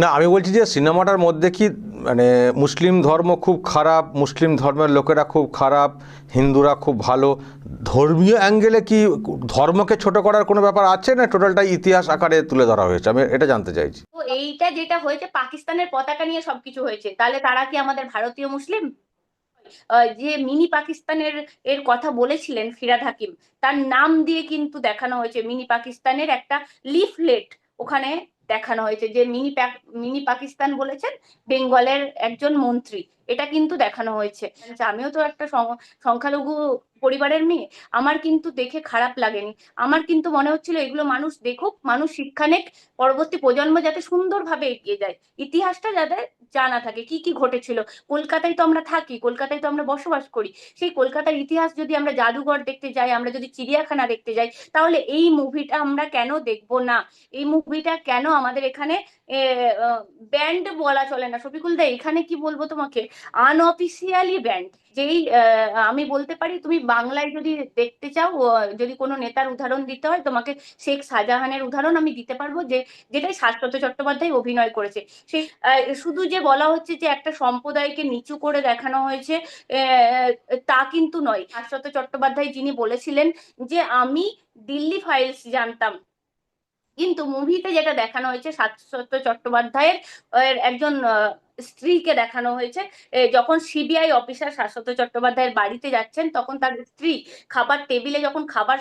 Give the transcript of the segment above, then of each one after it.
না, আমি বলছি যে সিনেমাটার মধ্যে কি মানে মুসলিম ধর্ম খুব খারাপ, মুসলিম ধর্মের লোকেরা খুব খারাপ, হিন্দুরা খুব ভালো, ধর্মীয় অ্যাঙ্গেলে কি ধর্মকে ছোট করার কোনো ব্যাপার আছে না টোটালটা ইতিহাস আকারে তুলে ধরা হয়েছে? আমি এটা জানতে চাইছি। তো এইটা যেটা হয়েছে, পাকিস্তানের পতাকা নিয়ে সবকিছু হয়েছে, তাহলে তারা কি আমাদের ভারতীয় মুসলিম? যে মিনি পাকিস্তানের এর কথা বলেছিলেন ফিরাদ হাকিম, তার নাম দিয়ে কিন্তু দেখানো হয়েছে মিনি পাকিস্তানের একটা লিফলেট, ওখানে দেখানো হয়েছে যে মিনি মিনি পাকিস্তান বলেছেন বেঙ্গলের একজন মন্ত্রী। এটা কিন্তু দেখানো হয়েছে। আমিও তো একটা সংখ্যালঘু পরিবারের মেয়ে, আমার কিন্তু দেখে খারাপ লাগেনি। আমার কিন্তু মনে হচ্ছিল এগুলো মানুষ দেখুক, মানুষ শিক্ষা নেক পরবর্তী প্রজন্ম যাতে সুন্দরভাবে এগিয়ে যায়। ইতিহাসটা যাতে জানা থাকে, কি কি ঘটেছিল। কলকাতায় তো আমরা থাকি, কলকাতায় তো আমরা বসবাস করি। সেই কলকাতার ইতিহাস যদি আমরা জাদুঘর দেখতে যাই, আমরা যদি চিড়িয়াখানা দেখতে যাই, তাহলে এই মুভিটা আমরা কেন দেখব না? এই মুভিটা কেন আমাদের এখানে ব্যান্ড বলা চলে না। শফিকুল দা, এখানে কি বলব তোমাকে? আনঅফিসিয়ালি ব্যান্ড যেই আমি বলতে পারি, তুমি বাংলায় যদি দেখতে চাও যদি কোনো নেতার উদাহরণ দিতে হয়, তোমাকে শেখ শাহজাহানের উদাহরণ আমি দিতে পারব, যে, যেটাই শাশ্বত চট্টোপাধ্যায় অভিনয় করেছে। সেই শুধু যে বলা হচ্ছে যে, একটা সম্প্রদায়কে নিচু করে দেখানো হয়েছে তা কিন্তু নয়। শাশ্বত চট্টোপাধ্যায় যিনি বলেছিলেন যে, আমি দিল্লি ফাইলস জানতাম। কিন্তু মুভিতে যেটা দেখানো হয়েছে শাশ্বত চট্টোপাধ্যায়ের একজন স্ত্রীকে দেখানো হয়েছে। যখন সিবিআই অফিসার শাশ্বত চট্টোপাধ্যায়ের বাড়িতে যাচ্ছেন, তখন তার স্ত্রী খাবার টেবিলে যখন খাবার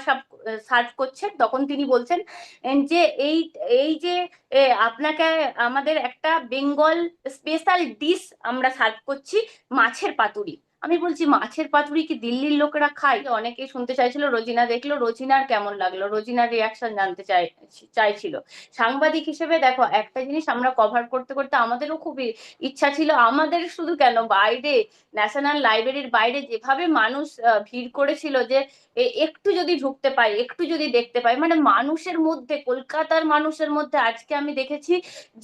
সার্ভ করছেন, তখন তিনি বলছেন যে এই এই যে আপনাকে আমাদের একটা বেঙ্গল স্পেশাল ডিশ আমরা সার্ভ করছি, মাছের পাতুরি। আমি বলছি, মাছের পাতুরি কি দিল্লির লোকেরা খায়? অনেকে শুনতে চাইছিল, রোজিনা দেখল, রোজিনার কেমন লাগল? রোজিনার রিয়াকশন জানতে চাই, চাইছিল। সাংবাদিক হিসেবে দেখো, একটা জিনিস আমরা কভার করতে করতে আমাদেরও খুবই ইচ্ছা ছিল, আমাদের শুধু কেন? বাইরে ন্যাশনাল লাইব্রেরির বাইরে যেভাবে মানুষ ভিড় করেছিল যে একটু যদি ঢুকতে পাই, একটু যদি দেখতে পাই মানে মানুষের মধ্যে, কলকাতার মানুষের মধ্যে আজকে আমি দেখেছি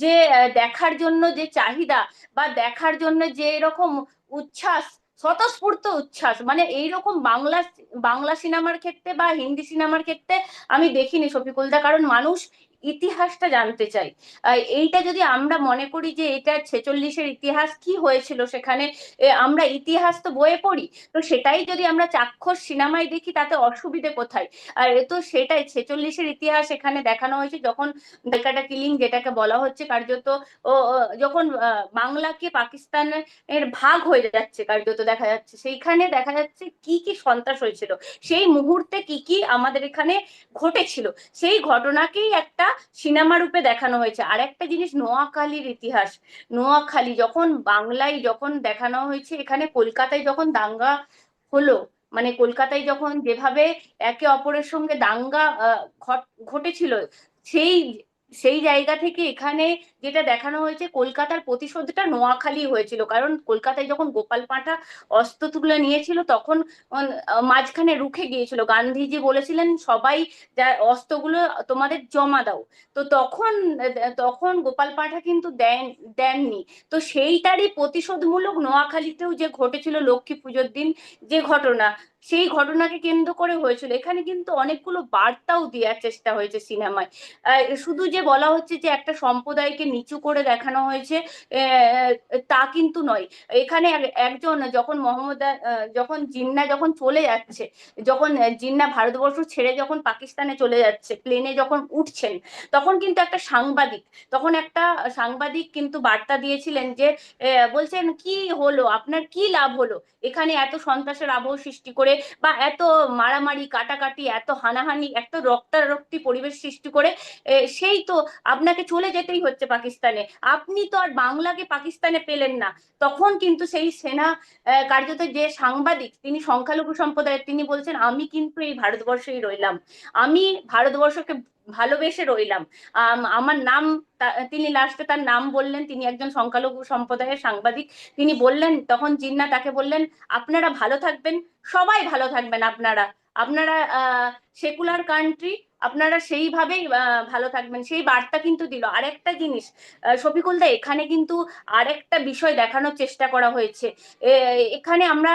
যে দেখার জন্য যে চাহিদা বা দেখার জন্য যে এরকম উচ্ছ্বাস স্বতঃস্ফূর্ত উচ্ছ্বাস। মানে এইরকম বাংলা বাংলা সিনেমার ক্ষেত্রে বা হিন্দি সিনেমার ক্ষেত্রে আমি দেখিনি শফিকুলদা কারণ মানুষ ইতিহাসটা জানতে চাই। এইটা যদি আমরা মনে করি যে এটা ছেচল্লিশের ইতিহাস, কি হয়েছিল সেখানে? আমরা ইতিহাস তো বইয়ে পড়ি, তো সেটাই যদি আমরা চাক্ষুষ সিনেমায় দেখি, তাতে অসুবিধে কোথায়? আর এ তো সেটাই, ছেচল্লিশের ইতিহাস এখানে দেখানো হয়েছে, যখন ডেকাটা কিলিং, যেটাকে বলা হচ্ছে, কার্যত, ও যখন বাংলাকে পাকিস্তানের ভাগ হয়ে যাচ্ছে, কার্যত দেখা যাচ্ছে, সেইখানে দেখা যাচ্ছে কি কি সন্ত্রাস হয়েছিল। সেই মুহূর্তে কি কি আমাদের এখানে ঘটেছিল। সেই ঘটনাকেই একটা সিনেমা রূপে দেখানো হয়েছে। আর একটা জিনিস, নোয়াখালীর ইতিহাস। নোয়াখালী যখন বাংলায় যখন দেখানো হয়েছে, এখানে কলকাতায় যখন দাঙ্গা হলো মানে কলকাতায় যখন যেভাবে একে অপরের সঙ্গে দাঙ্গা ঘটেছিল, সেই সেই জায়গা থেকে এখানে যেটা দেখানো হয়েছে, কলকাতার প্রতিশোধটা নোয়াখালী হয়েছিল। কারণ কলকাতায় যখন গোপাল পাঁঠা অস্ত্র তুলে নিয়েছিল, তখন মাঝখানে রুখে গিয়েছিল। গান্ধীজি বলেছিলেন, সবাই যা, অস্ত্রগুলো তোমাদের জমা দাও। তো তখন তখন গোপাল পাঁঠা কিন্তু দেন, দেননি। তো সেইটারই প্রতিশোধমূলক নোয়াখালীতেও যে ঘটেছিল লক্ষ্মী পুজোর দিন, যে ঘটনা, সেই ঘটনাকে কেন্দ্র করে হয়েছিল। এখানে কিন্তু অনেকগুলো বার্তাও দেওয়ার চেষ্টা হয়েছে সিনেমায়। শুধু যে বলা হচ্ছে যে একটা সম্প্রদায়কে নিচু করে দেখানো হয়েছে তা কিন্তু নয়। এখানে একজন যখন মোহাম্মদ যখন জিন্না যখন চলে যাচ্ছে, যখন জিন্না ভারতবর্ষ ছেড়ে যখন পাকিস্তানে চলে যাচ্ছে প্লেনে যখন উঠছেন, তখন কিন্তু একটা সাংবাদিক, তখন একটা সাংবাদিক কিন্তু বার্তা দিয়েছিলেন যে বলছেন, কি হলো? আপনার কি লাভ হলো? এখানে এত সন্ত্রাসের আবহ সৃষ্টি করে বা এত মারামারি, কাটাকাটি, এত হানাহানি, এত রক্তারক্তি পরিবেশ সৃষ্টি করে সেই তো আপনাকে চলে যেতেই হচ্ছে পাকিস্তানে। আপনি তো আর বাংলাকে পাকিস্তানে পেলেন না। তখন কিন্তু সেই সেনা কার্যত যে সাংবাদিক তিনি সংখ্যালঘু সম্প্রদায়ের তিনি বলছেন আমি কিন্তু এই ভারতবর্ষেই রইলাম। আমি ভারতবর্ষকে ভালোবেসে রইলাম। আম, আমার নাম তিনি লাস্টে তার নাম বললেন তিনি একজন সংখ্যালঘু সম্প্রদায়ের সাংবাদিক। তিনি বললেন তখন জিন্না তাকে বললেন আপনারা ভালো থাকবেন সবাই ভালো থাকবেন আপনারা। আপনারা সেকুলার কান্ট্রি আপনারা সেইভাবেই ভালো থাকবেন। সেই বার্তা কিন্তু দিল। আরেকটা জিনিস আহ, শফিকুল দা এখানে কিন্তু আরেকটা বিষয় দেখানোর চেষ্টা করা হয়েছে। এখানে আমরা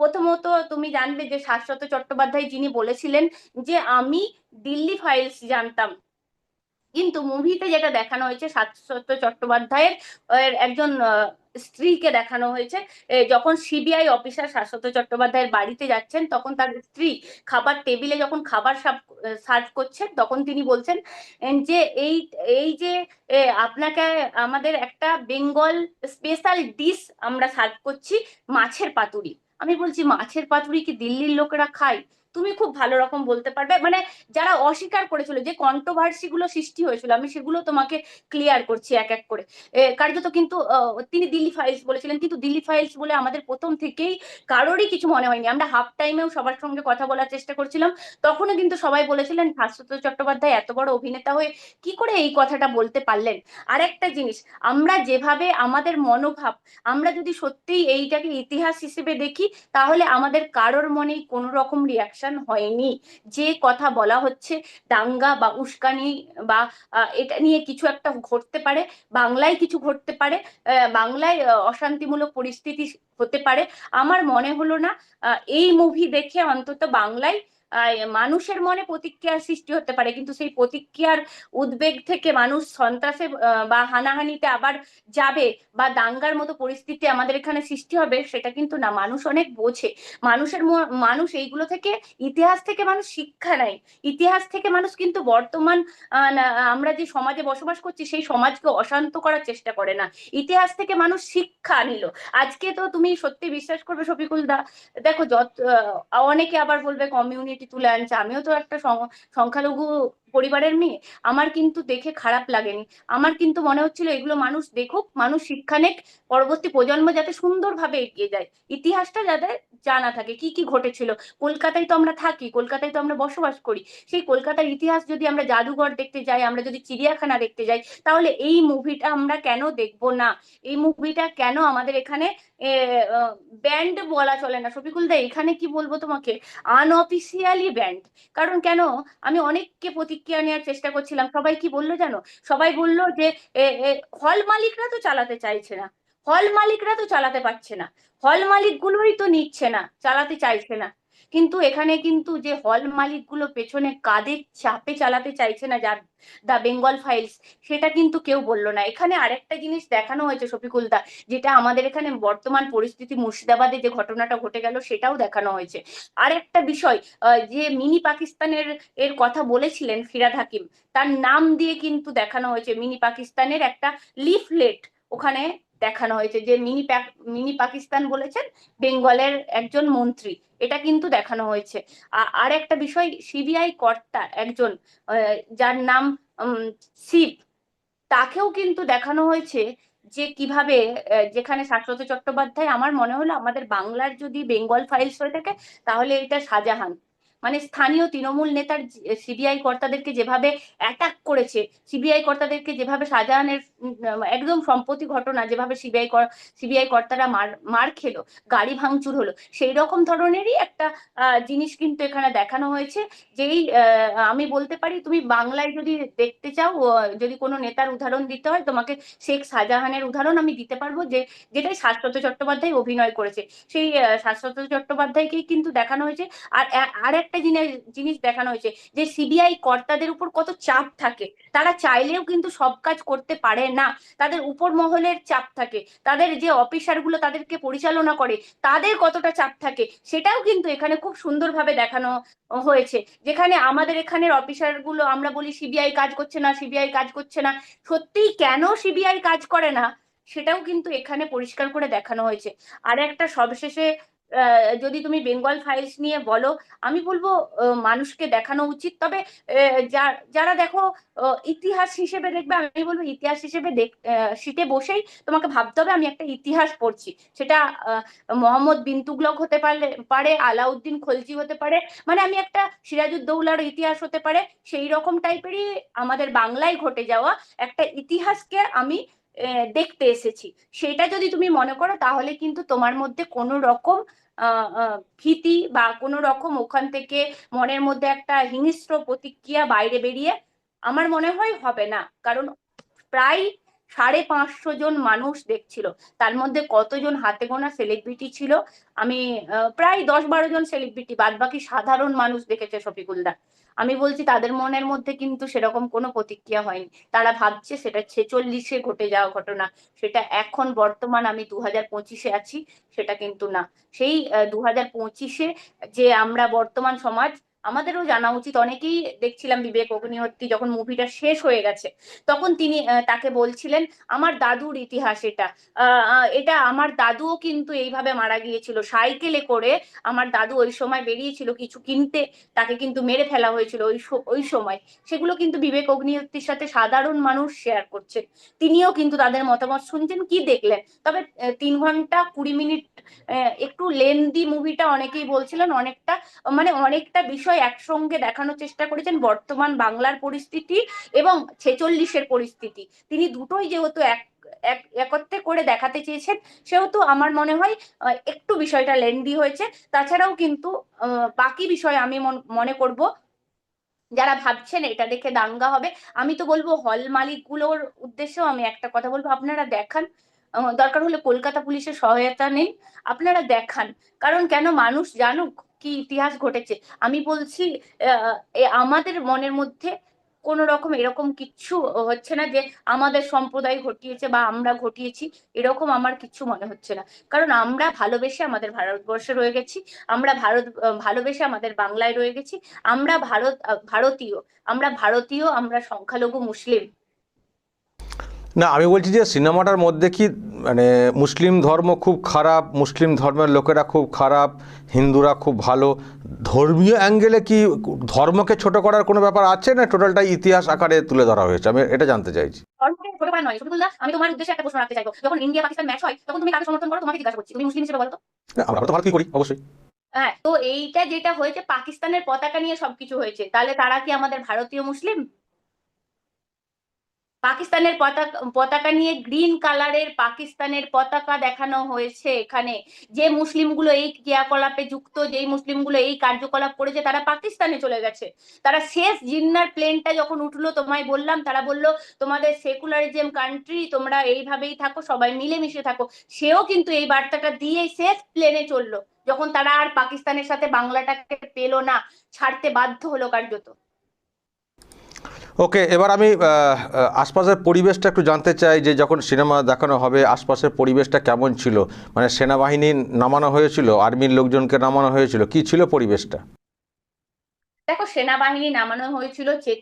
প্রথমত তুমি জানবে যে শাশ্বত চট্টোপাধ্যায় যিনি বলেছিলেন যে আমি দিল্লি ফাইলস জানতাম। কিন্তু মুভিতে যেটা দেখানো হয়েছে শাশ্বত চট্টোপাধ্যায়ের একজন স্ত্রীকে দেখানো হয়েছে। যখন সিবিআই অফিসার শাশ্বত চট্টোপাধ্যায়ের বাড়িতে যাচ্ছেন, তখন তার স্ত্রী খাবার টেবিলে যখন খাবার সার্ভ করছেন, তখন তিনি বলছেন যে এই এই যে আপনাকে আমাদের একটা বেঙ্গল স্পেশাল ডিশ আমরা সার্ভ করছি, মাছের পাতুরি। আমি বলছি, মাছের পাতুরি কি দিল্লির লোকেরা খায়? তুমি খুব ভালো রকম বলতে পারবে। মানে যারা অস্বীকার করেছিল যে কন্ট্রোভার্সি গুলো সৃষ্টি হয়েছিল, আমি সেগুলো তোমাকে ক্লিয়ার করছি এক এক করে। কার্যত কিন্তু তিনি দিল্লি ফাইলস বলেছিলেন, কিন্তু দিল্লি ফাইলস বলে আমাদের প্রথম থেকেই কারোরই কিছু মনে হয়নি। আমরা হাফ টাইমেও সবার সঙ্গে কথা বলার চেষ্টা করছিলাম। তখনও কিন্তু সবাই বলেছিলেন ভাস্বত চট্টোপাধ্যায় এত বড় অভিনেতা হয়ে কি করে এই কথাটা বলতে পারলেন? আর একটা জিনিস, আমরা যেভাবে আমাদের মনোভাব, আমরা যদি সত্যিই এইটাকে ইতিহাস হিসেবে দেখি, তাহলে আমাদের কারোর মনেই কোনো রকম রিয়াকশন হয়নি। যে কথা বলা হচ্ছে, দাঙ্গা বা উস্কানি বা এটা নিয়ে কিছু একটা ঘটতে পারে, বাংলায় কিছু ঘটতে পারে বাংলায় অশান্তিমূলক পরিস্থিতি হতে পারে। আমার মনে হলো না এই মুভি দেখে অন্তত বাংলায় মানুষের মনে প্রতিক্রিয়ার সৃষ্টি হতে পারে, কিন্তু সেই প্রতিক্রিয়ার উদ্বেগ থেকে মানুষ সন্ত্রাসে বা হানাহানিতে আবার যাবে বা দাঙ্গার মতো পরিস্থিতি আমাদের এখানে সৃষ্টি হবে, সেটা কিন্তু না, মানুষ অনেক বোঝে। মানুষের মানুষ এইগুলো থেকে, ইতিহাস থেকে মানুষ শিক্ষা নেয়। ইতিহাস থেকে মানুষ কিন্তু বর্তমান আমরা যে সমাজে বসবাস করছি, সেই সমাজকে অশান্ত করার চেষ্টা করে না। ইতিহাস থেকে মানুষ শিক্ষা নিল। আজকে তো তুমি সত্যি বিশ্বাস করবে, শফিকুল দা। দেখো যত অনেকে আবার বলবে, কমিউনিটি তুলে আনছে। আমিও তো একটা সংখ্যালঘু পরিবারের মেয়ে, আমার কিন্তু দেখে খারাপ লাগেনি। আমার কিন্তু মনে হচ্ছিল এগুলো মানুষ দেখুক, মানুষ শিক্ষা নেক, পরবর্তী প্রজন্ম যাতে সুন্দরভাবে এগিয়ে যায়। ইতিহাসটা যাতে জানা থাকে, কি কি ঘটেছিল। কলকাতায় তো আমরা থাকি, কলকাতায় তো আমরা বসবাস করি। সেই কলকাতার ইতিহাস যদি আমরা জাদুঘর দেখতে যাই, আমরা যদি চিড়িয়াখানা দেখতে যাই, তাহলে এই মুভিটা আমরা কেন দেখব না? এই মুভিটা কেন আমাদের এখানে ব্যান্ড বলা চলে না? শফিকুল দা, এখানে কি বলব তোমাকে? Unofficially band. কারণ কেন? আমি অনেককে প্রতিক্রিয়া নেওয়ার চেষ্টা করছিলাম। সবাই কি বলল জানো? সবাই বলল যে হল মালিকরা তো চালাতে চাইছে না। হল মালিকরা তো চালাতে পারছে না। হল মালিকগুলোই তো নিচ্ছে না, চালাতে চাইছে না। কিন্তু এখানে কিন্তু যে হল মালিকগুলো পেছনে কাদের চাপে চালাতে চাইছে না যার দা বেঙ্গল ফাইলস সেটা কিন্তু কেউ বলল না। এখানে আরেকটা জিনিস দেখানো হয়েছে শফিকুল দা, যেটা আমাদের এখানে বর্তমান পরিস্থিতি মুর্শিদাবাদে যে ঘটনাটা ঘটে গেল সেটাও দেখানো হয়েছে। আর একটা বিষয় যে মিনি পাকিস্তানের এর কথা বলেছিলেন ফিরাদ হাকিম, তার নাম দিয়ে কিন্তু দেখানো হয়েছে মিনি পাকিস্তানের একটা লিফলেট ওখানে দেখানো হয়েছে যে মিনি মিনি পাকিস্তান বলেছেন, বেঙ্গলের একজন মন্ত্রী। এটা কিন্তু দেখানো হয়েছে। আর একটা বিষয়, সিবিআই কর্তা একজন যার নাম শিব, তাকেও কিন্তু দেখানো হয়েছে যে কীভাবে যেখানে শাশ্বত চট্টোপাধ্যায়, আমার মনে হলো আমাদের বাংলার যদি বেঙ্গল ফাইলস হয়ে থাকে, তাহলে এটা শাহজাহান। মানে স্থানীয় তৃণমূল নেতার সিবিআই কর্তাদেরকে যেভাবে অ্যাটাক করেছে সিবিআই কর্তাদেরকে যেভাবে শাহজাহানের একদম সম্প্রতি ঘটনা যেভাবে সিবিআই সিবিআই কর্তারা মার মার খেলো, গাড়ি ভাঙচুর হলো, সেই রকম ধরনেরই একটা জিনিস কিন্তু এখানে দেখানো হয়েছে। যেই আমি বলতে পারি, তুমি বাংলায় যদি দেখতে চাও যদি কোনো নেতার উদাহরণ দিতে হয়, তোমাকে শেখ শাহজাহানের উদাহরণ আমি দিতে পারব, যে, যেটাই শাশ্বত চট্টোপাধ্যায় অভিনয় করেছে। সেই শাশ্বত চট্টোপাধ্যায়কেই কিন্তু দেখানো হয়েছে। আর আর একটা জিনিস দেখানো হয়েছে যে সিবিআই কর্তাদের উপর কত চাপ থাকে। তারা চাইলেও কিন্তু সব কাজ করতে পারে না। তাদের উপর মহলের চাপ থাকে। তাদের যে অফিসারগুলো তাদেরকে পরিচালনা করে, তাদের কতটা চাপ থাকে সেটাও কিন্তু এখানে খুব সুন্দরভাবে দেখানো হয়েছে। যেখানে আমাদের এখানের অফিসারগুলো, আমরা বলি সিবিআই কাজ করছে না সিবিআই কাজ করছে না, সত্যিই কেন সিবিআই কাজ করে না? সেটাও কিন্তু এখানে পরিষ্কার করে দেখানো হয়েছে। আর একটা সবশেষে যদি তুমি বেঙ্গল ফাইলস নিয়ে বলো, আমি বলব মানুষকে দেখানো উচিত। তবে যারা দেখো ইতিহাস হিসেবে দেখবে, আমি বলব ইতিহাস হিসেবে সিটে বসেই তোমাকে ভাবতে হবে, আমি একটা ইতিহাস পড়ছি। সেটা মোহাম্মদ বিন তুগলক হতে পারলে, পারে, আলাউদ্দিন খলজি হতে পারে মানে আমি একটা সিরাজউদ্দৌলার ইতিহাস হতে পারে, সেই রকম টাইপেরই আমাদের বাংলায় ঘটে যাওয়া একটা ইতিহাসকে আমি দেখতে এসেছি। সেটা যদি তুমি মনে করো, তাহলে কিন্তু তোমার মধ্যে কোনো রকম ভীতি বা কোনো রকম ওখান থেকে মনের মধ্যে একটা হিংস্র প্রতিক্রিয়া বাইরে বেরিয়ে আমার মনে হয় হবে না। কারণ প্রায় সাড়ে পাঁচশো জন মানুষ দেখছিল। তার মধ্যে কতজন হাতে গোনা সেলিব্রিটি ছিল? আমি প্রায় দশ বারো জন সেলিব্রিটি বাদ বাকি সাধারণ মানুষ দেখেছে শফিকুলদা। আমি বলছি তাদের মনের মধ্যে কিন্তু সেরকম কোনো প্রতিক্রিয়া হয়নি। তারা ভাবছে সেটা ছেচল্লিশে ঘটে যাওয়া ঘটনা। সেটা এখন বর্তমান আমি দু হাজার পঁচিশে আছি, সেটা কিন্তু না। সেই দু হাজার পঁচিশে যে আমরা বর্তমান সমাজ আমাদেরও জানা উচিত, অনেকেই দেখছিলাম বিবেক অগ্নিহোত্রী যখন মুভিটা শেষ হয়ে গেছে, তখন তিনি তাকে বলছিলেন, আমার দাদুর ইতিহাস এটা। এটা আমার দাদুও কিন্তু এইভাবে মারা গিয়েছিল, সাইকেলে করে আমার দাদু ওই সময় বেরিয়েছিল কিছু কিনতে, তাকে কিন্তু মেরে ফেলা হয়েছিল ওই ওই সময়। সেগুলো কিন্তু বিবেক অগ্নিহোত্রীর সাথে সাধারণ মানুষ শেয়ার করছে তিনিও কিন্তু তাদের মতামত শুনছেন, কি দেখলেন? তবে তিন ঘণ্টা কুড়ি মিনিট একটু লেন্দি মুভিটা অনেকেই বলছিলেন, অনেকটা মানে অনেকটা বিষয় একসঙ্গে দেখানোর চেষ্টা করেছেন বর্তমান বাংলার পরিস্থিতি এবং ছেচল্লিশের পরিস্থিতি। তিনি দুটোই যেহেতু এক, এক- একত্রে করে দেখাতে চেয়েছেন, সেহেতু আমার মনে হয় একটু বিষয়টা লেন্দি হয়েছে। তাছাড়াও কিন্তু বাকি বিষয় আমি মনে করব, যারা ভাবছেন এটা দেখে দাঙ্গা হবে, আমি তো বলব হল মালিকগুলোর উদ্দেশ্যেও আমি একটা কথা বলব, আপনারা দেখান। দরকার হলে কলকাতা পুলিশের সহায়তা নিন, আপনারা দেখান। কারণ কেন মানুষ জানুক কি ইতিহাস ঘটেছে? আমি বলছি আমাদের মনের মধ্যে কোন রকম এরকম কিচ্ছু হচ্ছে না যে আমাদের সম্প্রদায় ঘটিয়েছে বা আমরা ঘটিয়েছি, এরকম আমার কিচ্ছু মনে হচ্ছে না। কারণ আমরা ভালোবেসে আমাদের ভারতবর্ষে রয়ে গেছি, আমরা ভারত ভালোবেসে আমাদের বাংলায় রয়ে গেছি, আমরা ভারত ভারতীয়, আমরা ভারতীয়, আমরা সংখ্যালঘু মুসলিম। না আমি বলছি যে সিনেমাটার মধ্যে কি মানে মুসলিম ধর্ম খুব খারাপ মুসলিম ধর্মের লোকেরা খুব খারাপ হিন্দুরা খুব ভালো ধর্মীয় অ্যাঙ্গেলে কি ধর্মকে ছোট করার কোনো ব্যাপার আছে না টোটালটা ইতিহাস আকারে তুলে ধরা হয়েছে? আমি এটা জানতে চাইছি। আমি তোমার উদ্দেশ্যে একটা প্রশ্ন রাখতে চাইব। যখন ইন্ডিয়া পাকিস্তান ম্যাচ হয় তখন তুমি কাকে সমর্থন করো? তোমাকে জিজ্ঞাসা করছি। তুমি মুসলিম হিসেবে বলো তো আমরা তো ভালো কি করি অবশ্যই। হ্যাঁ তো এইটা যেটা হয়েছে পাকিস্তানের পতাকা নিয়ে সবকিছু হয়েছে। তাহলে তারা কি আমাদের ভারতীয় মুসলিম? পাকিস্তানের পতাকা পতাকা নিয়ে গ্রিন কালারের পাকিস্তানের পতাকা দেখানো হয়েছে এখানে। যে মুসলিমগুলো এই ক্রিয়াকলাপে যুক্ত, যেই মুসলিমগুলো এই কার্যকলাপ করেছে, তারা পাকিস্তানে চলে গেছে। তারা শেষ জিন্নার প্লেনটা যখন উঠল, তোমায় বললাম, তারা বলল, তোমাদের সেকুলারিজম কান্ট্রি তোমরা এইভাবেই থাকো, সবাই মিলেমিশে থাকো। সেও কিন্তু এই বার্তাটা দিয়ে শেষ প্লেনে চলল। যখন তারা আর পাকিস্তানের সাথে বাংলাটাকে পেল না, ছাড়তে বাধ্য হলো কার্যত। ওকে, এবার আমি আশপাশের পরিবেশটা একটু জানতে চাই যে যখন সিনেমা দেখানো হবে, আশপাশের পরিবেশটা কেমন ছিল? মানে সেনাবাহিনী নামানো হয়েছিল, আর্মির লোকজনকে নামানো হয়েছিল, কি ছিল পরিবেশটা? দেখো, সেনাবাহিনী নামানো হয়েছিল চেক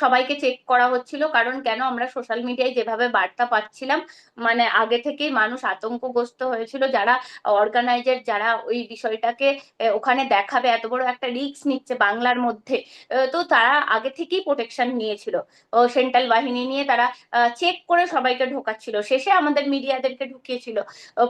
সবাইকে চেক করা হচ্ছিল, কারণ কেন আমরা সোশ্যাল মিডিয়ায় যেভাবে বার্তা পাচ্ছিলাম মানে আগে থেকেই মানুষ আতঙ্কগ্রস্ত হয়েছিল, যারা অর্গানাইজার যারা ওই বিষয়টাকে ওখানে দেখাবে, এত বড় একটা রিস্ক নিচ্ছে বাংলার মধ্যে তো তারা আগে থেকেই প্রোটেকশন নিয়েছিল। সেন্ট্রাল বাহিনী নিয়ে তারা চেক করে সবাইকে ঢোকাচ্ছিল। শেষে আমাদের মিডিয়াদেরকে ঢুকিয়েছিল।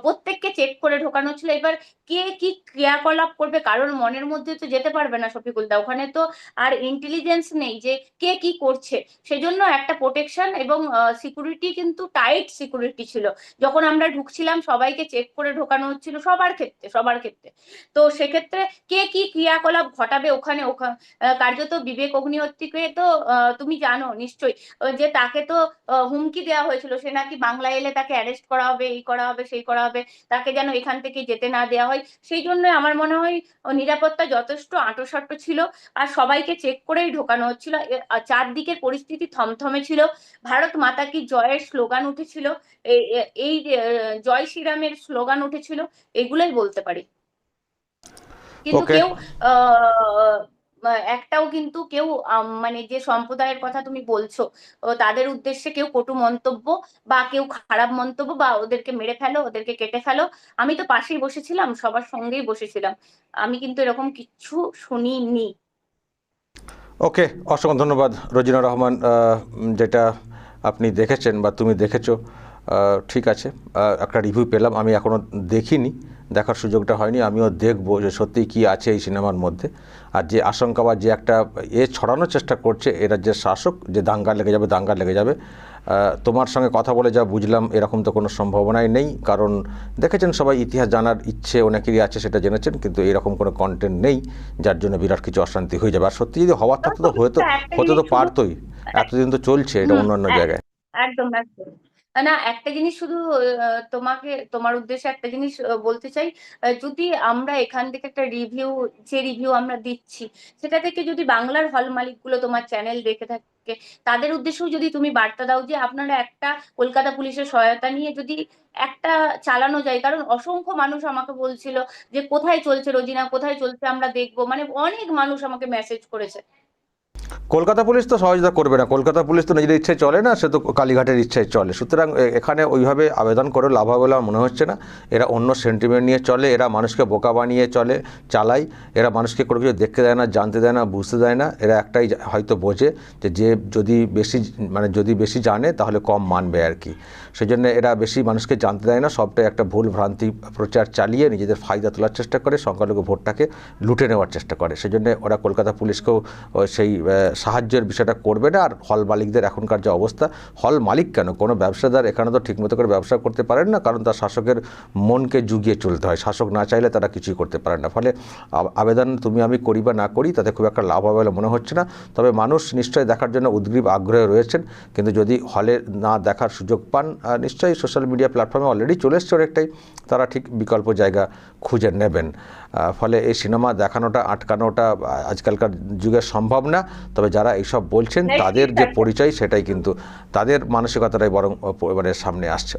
প্রত্যেককে চেক করে ঢোকানো ছিল এবার কে কি ক্রিয়াকলাপ করবে, কারোর মনের মধ্যে তো যেতে পারবে না শফিকুল দা ওখানে তো আর ইন্টেলিজেন্স নেই যে কে কি করছে। সেজন্য একটা প্রোটেকশন এবং সিকিউরিটি কিন্তু টাইট সিকিউরিটি ছিল। যখন আমরা ঢুকছিলাম, সবাইকে চেক করে ঢোকানো হচ্ছিল সবার ক্ষেত্রে সবার ক্ষেত্রে। তো সেক্ষেত্রে কে কি ক্রিয়াকলাপ ঘটাবে ওখানে কার্যত বিবেক অগ্নিহোত্রীকে তো তুমি জানো নিশ্চয়ই যে তাকে তো হুমকি দেওয়া হয়েছিল। সে নাকি বাংলা এলে তাকে অ্যারেস্ট করা হবে, এই করা হবে, সেই করা হবে, তাকে যেন এখান থেকে যেতে না দেওয়া হয়। সেই জন্য আমার মনে হয়, নিরাপত্তা যথেষ্ট আঁটোসাঁটো ছিল। আর সবাইকে চেক করেই ঢোকানো হচ্ছিল। চারদিকের পরিস্থিতি থমথমে ছিল। ভারত মাতা কি জয়ের স্লোগান উঠেছিল? এই জয় শ্রীরামের স্লোগান উঠেছিল? এগুলোই বলতে পারি। কিন্তু. কেউ আহ একটাও কিন্তু কেউ মানে যে সম্প্রদায়ের কথা তুমি বলছো তাদের উদ্দেশ্যে কেউ কটু মন্তব্য বা কেউ খারাপ মন্তব্য বা ওদেরকে মেরে ফেলো ওদেরকে কেটে ফেলো আমি তো পাশেই বসেছিলাম সবার সঙ্গেই বসেছিলাম। আমি কিন্তু এরকম কিচ্ছু শুনিনি। ওকে, অসংখ্য ধন্যবাদ রজিনা রহমান যেটা আপনি দেখেছেন বা তুমি দেখেছ। ঠিক আছে একটা রিভিউ পেলাম, আমি এখনও দেখিনি। দেখার সুযোগটা হয়নি আমিও দেখব যে সত্যি কি আছে এই সিনেমার মধ্যে। আর যে আশঙ্কা বা যে একটা এ ছড়ানোর চেষ্টা করছে এরা যে শাসক যে দাঙ্গা লেগে যাবে দাঙ্গা লেগে যাবে। তোমার সঙ্গে কথা বলে যা বুঝলাম এরকম তো কোনো সম্ভাবনাই নেই। কারণ দেখেছেন সবাই ইতিহাস জানার ইচ্ছে অনেকেরই আছে সেটা জেনেছেন কিন্তু এরকম কোনো কন্টেন্ট নেই যার জন্য বিরাট কিছু অশান্তি হয়ে যাবে। আর সত্যি যদি হওয়ার থাকতো তো হয়তো হতে তো পারতোই। এতদিন তো চলছে এটা অন্যান্য জায়গায়। একদম একদম। না, একটা জিনিস শুধু তোমাকে, তোমার উদ্দেশ্যে একটা জিনিস বলতে চাই। যদি আমরা এখান থেকে একটা রিভিউ যে রিভিউ আমরা দিচ্ছি, সেটা থেকে যদি বাংলার হল মালিকগুলো তোমার চ্যানেল দেখে থাকে, তাদের উদ্দেশ্যেও যদি তুমি বার্তা দাও যে আপনারা একটা কলকাতা পুলিশের সহায়তা নিয়ে যদি একটা চালানো যায়, কারণ অসংখ্য মানুষ আমাকে বলছিল যে, কোথায় চলছে রোজিনা, কোথায় চলছে আমরা দেখব মানে অনেক মানুষ আমাকে মেসেজ করেছে। কলকাতা পুলিশ তো সহযোগিতা করবে না। কলকাতা পুলিশ তো নিজের ইচ্ছায় চলে না, সে তো কালীঘাটের ইচ্ছায় চলে। সুতরাং এখানে ওইভাবে আবেদন করে লাভ হবে বলে মনে হচ্ছে না। এরা অন্য সেন্টিমেন্ট নিয়ে চলে, এরা মানুষকে বোকা বানিয়ে চলে, চালায়। এরা মানুষকে কোনো কিছু দেখতে দেয় না, জানতে দেয় না, বুঝতে দেয় না। এরা একটাই হয়তো বোঝে যে যে যদি বেশি মানে যদি বেশি জানে তাহলে কম মানবে আর কি। সেই জন্য এরা বেশি মানুষকে জানতে দেয় না। সবটাই একটা ভুল ভ্রান্তি প্রচার চালিয়ে নিজেদের ফায়দা তোলার চেষ্টা করে, সংখ্যালঘু ভোটটাকে লুটে নেওয়ার চেষ্টা করে। সেই জন্য ওরা কলকাতা পুলিশকেও সেই সাহায্যের বিষয়টা করবে না। আর হল মালিকদের এখনকার যে অবস্থা, হল মালিক কেন? কোনো ব্যবসাদার এখানে তো ঠিকমতো করে ব্যবসা করতে পারেন না। কারণ তার শাসকের মনকে জুগিয়ে চলতে হয়। শাসক না চাইলে তারা কিছুই করতে পারেন না। ফলে আবেদন তুমি আমি করি বা না করি, তাতে খুব একটা লাভ হবে বলে মনে হচ্ছে না। তবে মানুষ নিশ্চয়ই দেখার জন্য উদ্গ্রীব আগ্রহে রয়েছেন। কিন্তু যদি হলে না দেখার সুযোগ পান নিশ্চয়ই সোশ্যাল মিডিয়া প্ল্যাটফর্মে অলরেডি চলে এসছে অনেকটাই। তারা ঠিক বিকল্প জায়গা খুঁজে নেবেন। ফলে এই সিনেমা দেখানোটা আটকানোটা আজকালকার যুগে সম্ভব না। তবে যারা এইসব বলছেন তাদের যে পরিচয় সেটাই কিন্তু তাদের মানসিকতাটাই বরং মানে এবারে সামনে আসছে।